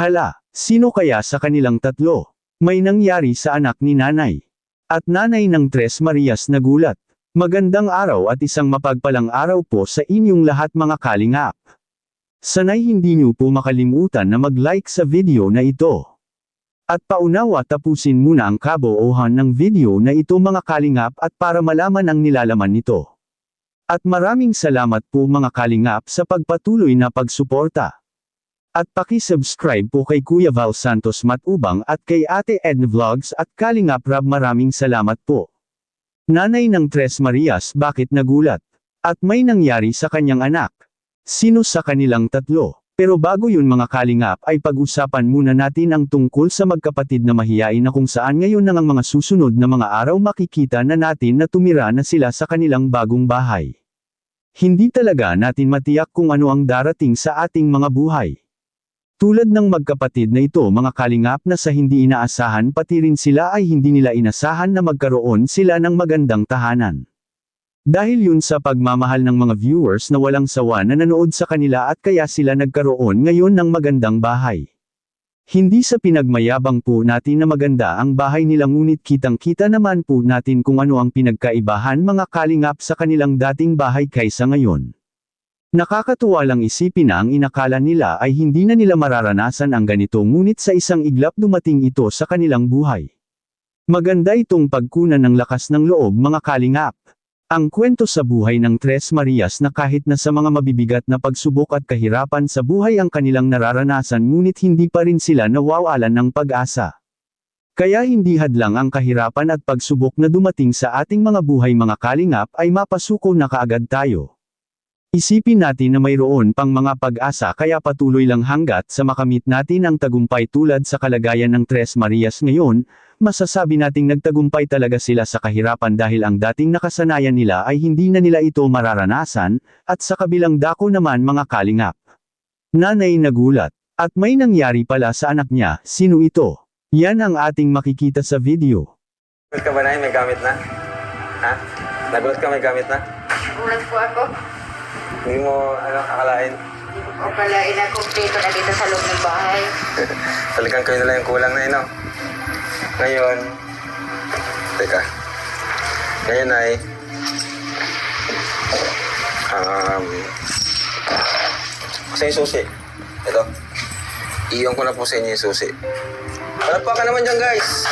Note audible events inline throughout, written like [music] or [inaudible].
Hala, sino kaya sa kanilang tatlo? May nangyari sa anak ni nanay. At nanay ng Tres Marias nagulat. Magandang araw at isang mapagpalang araw po sa inyong lahat mga kalingap. Sanay hindi niyo po makalimutan na mag-like sa video na ito. At paunawa tapusin muna ang kaboohan ng video na ito mga kalingap at para malaman ang nilalaman nito. At maraming salamat po mga kalingap sa pagpatuloy na pagsuporta. At paki-subscribe po kay Kuya Val Santos Matubang at kay Ate Edna Vlogs at Kalingap Rab maraming salamat po. Nanay ng Tres Marias bakit nagulat? At may nangyari sa kanyang anak. Sino sa kanilang tatlo? Pero bago yun mga kalingap ay pag-usapan muna natin ang tungkol sa magkapatid na mahiyain na kung saan ngayon nang ang mga susunod na mga araw makikita na natin na tumira na sila sa kanilang bagong bahay. Hindi talaga natin matiyak kung ano ang darating sa ating mga buhay. Tulad ng magkapatid na ito mga kalingap na sa hindi inaasahan pati rin sila ay hindi nila inasahan na magkaroon sila ng magandang tahanan. Dahil yun sa pagmamahal ng mga viewers na walang sawa na nanood sa kanila at kaya sila nagkaroon ngayon ng magandang bahay. Hindi sa pinagmayabang po natin na maganda ang bahay nila ngunit kitang-kita naman po natin kung ano ang pinagkaibahan mga kalingap sa kanilang dating bahay kaysa ngayon. Nakakatuwa lang isipin na ang inakala nila ay hindi na nila mararanasan ang ganito ngunit sa isang iglap dumating ito sa kanilang buhay. Maganda itong pagkunan ng lakas ng loob mga kalingap. Ang kwento sa buhay ng Tres Marias na kahit na sa mga mabibigat na pagsubok at kahirapan sa buhay ang kanilang nararanasan ngunit hindi pa rin sila nawawalan ng pag-asa. Kaya hindi hadlang ang kahirapan at pagsubok na dumating sa ating mga buhay mga kalingap ay mapasuko na kaagad tayo. Isipin natin na mayroon pang mga pag-asa kaya patuloy lang hanggat sa makamit natin ang tagumpay tulad sa kalagayan ng Tres Marias ngayon, masasabi nating nagtagumpay talaga sila sa kahirapan dahil ang dating nakasanayan nila ay hindi na nila ito mararanasan, at sa kabilang dako naman mga kalingap. Nanay nagulat, at may nangyari pala sa anak niya, sino ito? Yan ang ating makikita sa video. Nagulat ka ba na may gamit na? Ha? Nagulat ka may gamit na? Ulat po ako. Hindi mo, ano, akalain? O pala inakumpleto na dito sa loob ng bahay. [laughs] Talagang kayo na lang yung kulang na yun, no? Ngayon, teka. Ngayon ay, um, kasi yung susi. Ito. Iyon ko na po sa inyo yung susi. Palagpakan naman dyan, guys.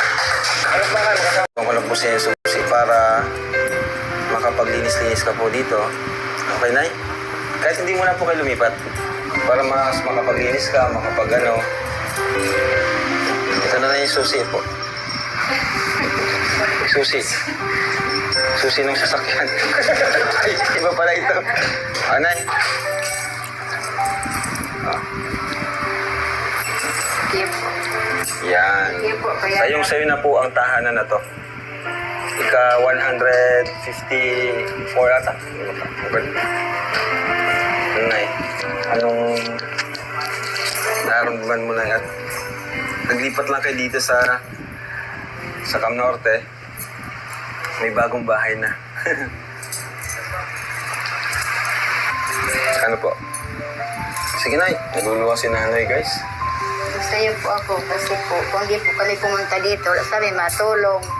Palagpakan. Iyon ko na po sa inyo yung susi para makapaglinis-linis ka po dito. Okay, Nay? Kahit hindi mo na po kayo lumipat. Para mas makapaglinis ka, makapag ano. Ito na na yung susi po. Susi. Susi ng sasakyan. Ay, [laughs] iba pala ito. Anay. Ah, yan. Sayong sayo na po ang tahanan na to. Ika 154 ata. Nay, anong nararamdaman mo na at naglipat lang kayo dito sa sa Cam Norte. May bagong bahay na. [laughs] ano po? Sige Nay, naluluwa si nanay guys. Masaya po ako kasi po, kung di po kami pumunta dito, wala kami matulog.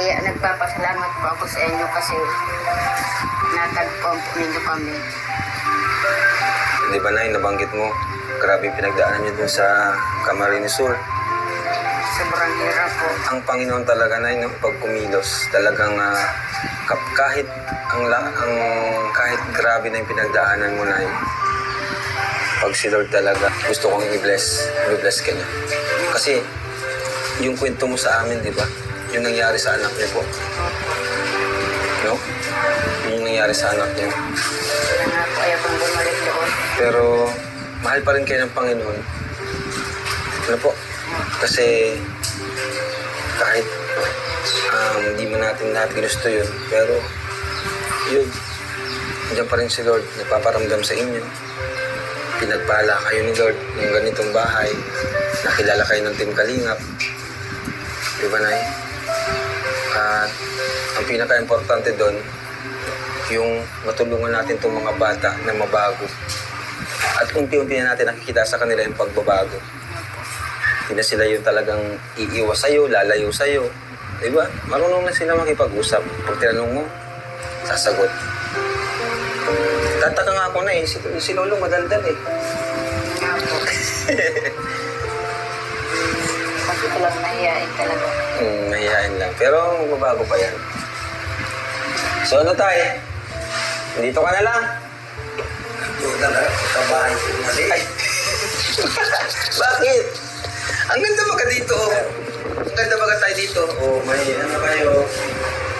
Kaya nagpapasalamat po ako sa inyo kasi natagpuan po ninyo kami. Di ba Nay, nabanggit mo, grabe yung pinagdaanan niyo dun sa Camarines Sur. Sobrang hirap po. ang Panginoon talaga na no, pag kumilos, talagang ah, kap- kahit ang, la- ang kahit grabe na yung pinagdaanan mo na pag si Lord talaga, gusto kong i-bless, i-bless ka niya. Kasi, yung kwento mo sa amin, di ba? Yung nangyari sa anak niyo po. No? Yung nangyari sa anak niyo. Kaya nga po ayaw kong bumalik doon. Pero, mahal pa rin kayo ng Panginoon. Ano po? Kasi, kahit um, hindi mo natin lahat ginusto yun, pero, yun, Diyan pa rin si Lord, nagpaparamdam sa inyo. Pinagpala kayo ni Lord ng ganitong bahay. Nakilala kayo ng Team Kalingap. Di ba, Nay? At ang pinaka-importante doon, yung matulungan natin itong mga bata na mabago. At unti-unti na natin nakikita sa kanila yung pagbabago. Hindi na sila yung talagang iiwas sa'yo, lalayo sa'yo. Di ba? Marunong na sila makipag-usap. Pag tinanong mo, sasagot. Tataka nga ako na eh. Si, si Lolo madaldal eh. [laughs] Po. Kasi talagang nahiyain talaga. Hmm, mahihain lang. Pero magbabago pa yan. So ano tayo? Dito ka na lang.